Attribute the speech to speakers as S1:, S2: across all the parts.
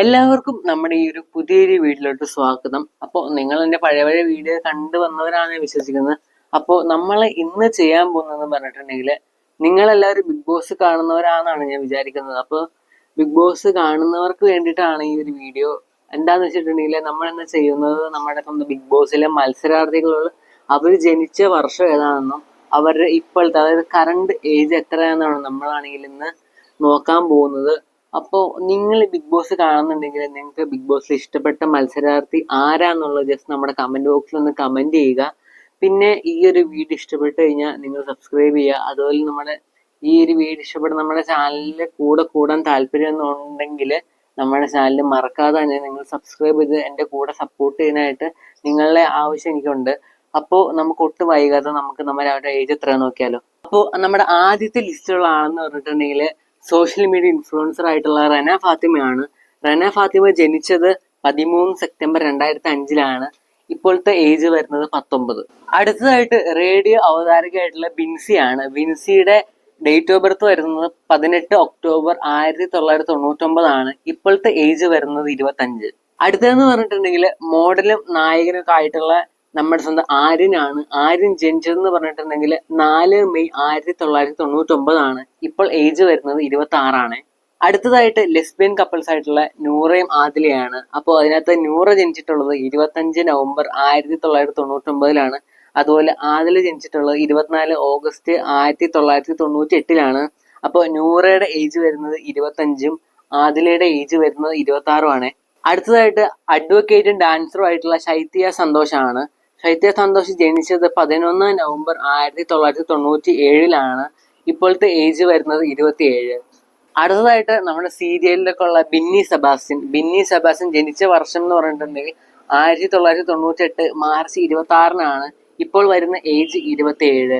S1: എല്ലാവർക്കും നമ്മുടെ ഈ ഒരു പുതിയൊരു വീട്ടിലോട്ട് സ്വാഗതം. അപ്പോൾ നിങ്ങൾ എന്റെ പഴയ പഴയ വീഡിയോ കണ്ടു വന്നവരാണ് വിശ്വസിക്കുന്നത്. അപ്പോൾ നമ്മൾ ഇന്ന് ചെയ്യാൻ പോകുന്നതെന്ന് പറഞ്ഞിട്ടുണ്ടെങ്കിൽ നിങ്ങളെല്ലാവരും ബിഗ് ബോസ് കാണുന്നവരാണെന്നാണ് ഞാൻ വിചാരിക്കുന്നത്. അപ്പോൾ ബിഗ് ബോസ് കാണുന്നവർക്ക് വേണ്ടിയിട്ടാണ് ഈ ഒരു വീഡിയോ. എന്താന്ന് വെച്ചിട്ടുണ്ടെങ്കിൽ നമ്മൾ ഇന്ന് ചെയ്യുന്നത് നമ്മുടെ സ്വന്തം ബിഗ് ബോസിലെ മത്സരാർത്ഥികളുള്ള അവർ ജനിച്ച വർഷം ഏതാണെന്നും അവരുടെ ഇപ്പോഴത്തെ അതായത് കറണ്ട് ഏജ് എത്രയാണെന്നാണ് നമ്മളാണെങ്കിൽ ഇന്ന് നോക്കാൻ പോകുന്നത്. അപ്പോൾ നിങ്ങൾ ബിഗ് ബോസ് കാണുന്നുണ്ടെങ്കിൽ നിങ്ങൾക്ക് ബിഗ് ബോസിൽ ഇഷ്ടപ്പെട്ട മത്സരാർത്ഥി ആരാന്നുള്ളത് ജസ്റ്റ് നമ്മുടെ കമന്റ് ബോക്സിൽ ഒന്ന് കമന്റ് ചെയ്യുക. പിന്നെ ഈ ഒരു വീഡിയോ ഇഷ്ടപ്പെട്ട് കഴിഞ്ഞാൽ നിങ്ങൾ സബ്സ്ക്രൈബ് ചെയ്യുക. അതുപോലെ നമ്മുടെ ഈ ഒരു വീഡിയോ ഇഷ്ടപ്പെട്ട് നമ്മുടെ ചാനലിൽ കൂടെ കൂടാൻ താല്പര്യം ഉണ്ടെങ്കിൽ നമ്മുടെ ചാനൽ മറക്കാതെ തന്നെ നിങ്ങൾ സബ്സ്ക്രൈബ് ചെയ്ത് എന്റെ കൂടെ സപ്പോർട്ട് ചെയ്യാനായിട്ട് നിങ്ങളുടെ ആവശ്യം എനിക്കുണ്ട്. അപ്പോൾ നമുക്ക് ഒട്ടും വൈകാതെ നമുക്ക് നമ്മുടെ അവരുടെ ഏജ് എത്ര നോക്കിയാലോ. അപ്പോൾ നമ്മുടെ ആദ്യത്തെ ലിസ്റ്റുള്ള ആളെന്ന് പറഞ്ഞിട്ടുണ്ടെങ്കിൽ സോഷ്യൽ മീഡിയ ഇൻഫ്ലുവൻസർ ആയിട്ടുള്ള റന ഫാത്തിമയാണ്. റന ഫാത്തിമ ജനിച്ചത് പതിമൂന്ന് സെപ്റ്റംബർ രണ്ടായിരത്തി അഞ്ചിലാണ് ഇപ്പോഴത്തെ ഏജ് വരുന്നത് പത്തൊമ്പത്. അടുത്തതായിട്ട് റേഡിയോ അവതാരകയായിട്ടുള്ള ബിൻസിയാണ്. ബിൻസിയുടെ ഡേറ്റ് ഓഫ് ബർത്ത് വരുന്നത് പതിനെട്ട് ഒക്ടോബർ ആയിരത്തി തൊള്ളായിരത്തി തൊണ്ണൂറ്റൊമ്പതാണ് ഇപ്പോഴത്തെ ഏജ് വരുന്നത് ഇരുപത്തഞ്ച്. അടുത്തതെന്ന് പറഞ്ഞിട്ടുണ്ടെങ്കിൽ മോഡലും നായകനൊക്കെ ആയിട്ടുള്ള നമ്മുടെ സ്വന്തം ആര്യനാണ്. ആര്യൻ ജനിച്ചതെന്ന് പറഞ്ഞിട്ടുണ്ടെങ്കിൽ നാല് മെയ് ആയിരത്തി തൊള്ളായിരത്തി തൊണ്ണൂറ്റി ഒമ്പതാണ് ഇപ്പോൾ ഏജ് വരുന്നത് ഇരുപത്തി ആറാണ് അടുത്തതായിട്ട് ലെസ്ബിയൻ കപ്പിൾസ് ആയിട്ടുള്ള നൂറയും ആദിലയാണ്. അപ്പോൾ അതിനകത്ത് നൂറ ജനിച്ചിട്ടുള്ളത് ഇരുപത്തഞ്ച് നവംബർ ആയിരത്തി തൊള്ളായിരത്തി തൊണ്ണൂറ്റി ഒമ്പതിലാണ് അതുപോലെ ആദില ജനിച്ചിട്ടുള്ളത് ഇരുപത്തിനാല് ഓഗസ്റ്റ് ആയിരത്തി തൊള്ളായിരത്തി തൊണ്ണൂറ്റി എട്ടിലാണ് അപ്പോൾ നൂറയുടെ ഏജ് വരുന്നത് ഇരുപത്തഞ്ചും ആദിലയുടെ ഏജ് വരുന്നത് ഇരുപത്തി ആറുമാണ് അടുത്തതായിട്ട് അഡ്വക്കേറ്റും ഡാൻസറും ആയിട്ടുള്ള ശൈത്യ സന്തോഷാണ്. ശൈത്യ സന്തോഷ് ജനിച്ചത് പതിനൊന്ന് നവംബർ ആയിരത്തി തൊള്ളായിരത്തി തൊണ്ണൂറ്റി ഏഴിലാണ് ഇപ്പോഴത്തെ ഏജ് വരുന്നത് ഇരുപത്തിയേഴ്. അടുത്തതായിട്ട് നമ്മുടെ സീരിയലിലൊക്കെ ഉള്ള ബിന്നി സെബാസ്റ്റ്യൻ. ബിന്നി സെബാസ്റ്റ്യൻ ജനിച്ച വർഷം എന്ന് പറഞ്ഞിട്ടുണ്ടെങ്കിൽ ആയിരത്തി തൊള്ളായിരത്തി തൊണ്ണൂറ്റി എട്ട് മാർച്ച് ഇരുപത്തി ആറിനാണ് ഇപ്പോൾ വരുന്ന ഏജ് ഇരുപത്തിയേഴ്.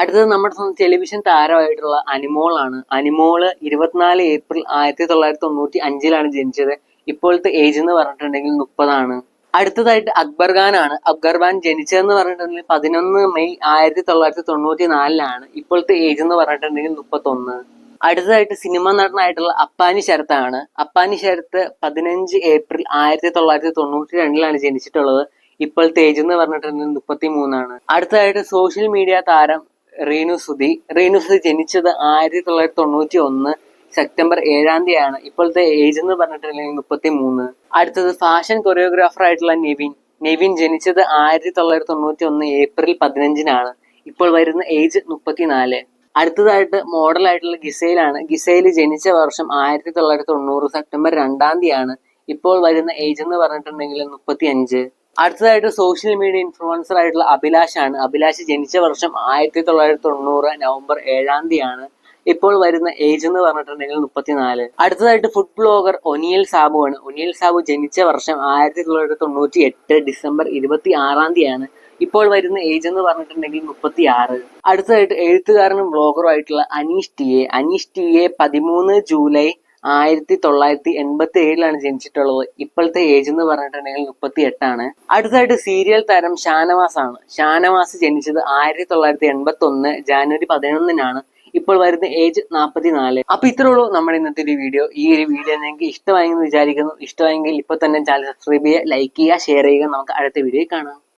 S1: അടുത്തത് നമ്മുടെ ടെലിവിഷൻ താരമായിട്ടുള്ള അനിമോളാണ്. അനിമോൾ ഇരുപത്തിനാല് ഏപ്രിൽ ആയിരത്തി തൊള്ളായിരത്തി തൊണ്ണൂറ്റി അഞ്ചിലാണ് ജനിച്ചത്. ഇപ്പോഴത്തെ ഏജ് എന്ന് പറഞ്ഞിട്ടുണ്ടെങ്കിൽ മുപ്പതാണ്. അടുത്തതായിട്ട് അക്ബർ ഖാൻ ആണ് അക്ബർ ഖാൻ ജനിച്ചതെന്ന് പറഞ്ഞിട്ടുണ്ടെങ്കിൽ പതിനൊന്ന് മെയ് ആയിരത്തി തൊള്ളായിരത്തി തൊണ്ണൂറ്റി നാലിലാണ് ഇപ്പോഴത്തെ ഏജ് എന്ന് പറഞ്ഞിട്ടുണ്ടെങ്കിൽ മുപ്പത്തൊന്ന്. അടുത്തതായിട്ട് സിനിമ നടനായിട്ടുള്ള അപ്പാനി ശരത്താണ്. അപ്പാനി ശരത്ത് പതിനഞ്ച് ഏപ്രിൽ ആയിരത്തി തൊള്ളായിരത്തി തൊണ്ണൂറ്റി രണ്ടിലാണ് ജനിച്ചിട്ടുള്ളത്. ഇപ്പോഴത്തെ ഏജ് എന്ന് പറഞ്ഞിട്ടുണ്ടെങ്കിൽ മുപ്പത്തി മൂന്നാണ് അടുത്തതായിട്ട് സോഷ്യൽ മീഡിയ താരം റീനു സുധി. റീനു സുധി ജനിച്ചത് ആയിരത്തി തൊള്ളായിരത്തി തൊണ്ണൂറ്റി ഒന്ന് സെപ്റ്റംബർ ഏഴാം തീയതിയാണ്. ഇപ്പോഴത്തെ ഏജ് എന്ന് പറഞ്ഞിട്ടുണ്ടെങ്കിൽ മുപ്പത്തി മൂന്ന് അടുത്തത് ഫാഷൻ കൊറിയോഗ്രാഫർ ആയിട്ടുള്ള നെവിൻ. നെവിൻ ജനിച്ചത് ആയിരത്തി തൊള്ളായിരത്തി തൊണ്ണൂറ്റി ഒന്ന് ഏപ്രിൽ പതിനഞ്ചിനാണ്. ഇപ്പോൾ വരുന്ന ഏജ് മുപ്പത്തിനാല്. അടുത്തതായിട്ട് മോഡൽ ആയിട്ടുള്ള ഗിസയിൽ ജനിച്ച വർഷം ആയിരത്തി തൊള്ളായിരത്തി തൊണ്ണൂറ് സെപ്റ്റംബർ രണ്ടാം തീയതിയാണ്. ഇപ്പോൾ വരുന്ന ഏജ് എന്ന് പറഞ്ഞിട്ടുണ്ടെങ്കിൽ മുപ്പത്തി അഞ്ച് അടുത്തതായിട്ട് സോഷ്യൽ മീഡിയ ഇൻഫ്ലുവൻസർ ആയിട്ടുള്ള അഭിലാഷാണ്. അഭിലാഷ് ജനിച്ച വർഷം ആയിരത്തി തൊള്ളായിരത്തി തൊണ്ണൂറ് നവംബർ ഏഴാം തീയതിയാണ്. ഇപ്പോൾ വരുന്ന ഏജ് എന്ന് പറഞ്ഞിട്ടുണ്ടെങ്കിൽ മുപ്പത്തിനാല്. അടുത്തതായിട്ട് ഫുഡ് ബ്ലോഗർ ഒനിയൽ സാബു ആണ്. ഒനിയൽ സാബു ജനിച്ച വർഷം ആയിരത്തി തൊള്ളായിരത്തി തൊണ്ണൂറ്റി എട്ട് ഡിസംബർ ഇരുപത്തി ആറാം തീയതിയാണ് ഇപ്പോൾ വരുന്ന ഏജ് എന്ന് പറഞ്ഞിട്ടുണ്ടെങ്കിൽ മുപ്പത്തി ആറ് അടുത്തതായിട്ട് എഴുത്തുകാരനും ബ്ലോഗറും ആയിട്ടുള്ള Aneesh T A. Aneesh T A പതിമൂന്ന് ജൂലൈ ആയിരത്തി തൊള്ളായിരത്തി എൺപത്തി ഏഴിലാണ് ജനിച്ചിട്ടുള്ളത്. ഇപ്പോഴത്തെ ഏജ് എന്ന് പറഞ്ഞിട്ടുണ്ടെങ്കിൽ മുപ്പത്തി എട്ടാണ് അടുത്തതായിട്ട് സീരിയൽ താരം ഷാനവാസ് ആണ് ഷാനവാസ് ജനിച്ചത് ആയിരത്തി തൊള്ളായിരത്തി എൺപത്തി ഒന്ന് ജാനുവരി പതിനൊന്നിനാണ്. ഇപ്പോൾ വരുന്ന ഏജ് നാൽപ്പത്തി നാല് അപ്പൊ ഇത്രേ ഉള്ളൂ നമ്മുടെ ഇന്നത്തെ ഒരു വീഡിയോ. ഈ ഒരു വീഡിയോ നിങ്ങൾക്ക് ഇഷ്ടമായെന്ന് വിചാരിക്കുന്നു. ഇഷ്ടമായെങ്കിൽ ഇപ്പൊ തന്നെ ചാനൽ സബ്സ്ക്രൈബ് ചെയ്യുക ലൈക്ക് ചെയ്യുക ഷെയർ ചെയ്യുക. നമുക്ക് അടുത്ത വീഡിയോ കാണാം.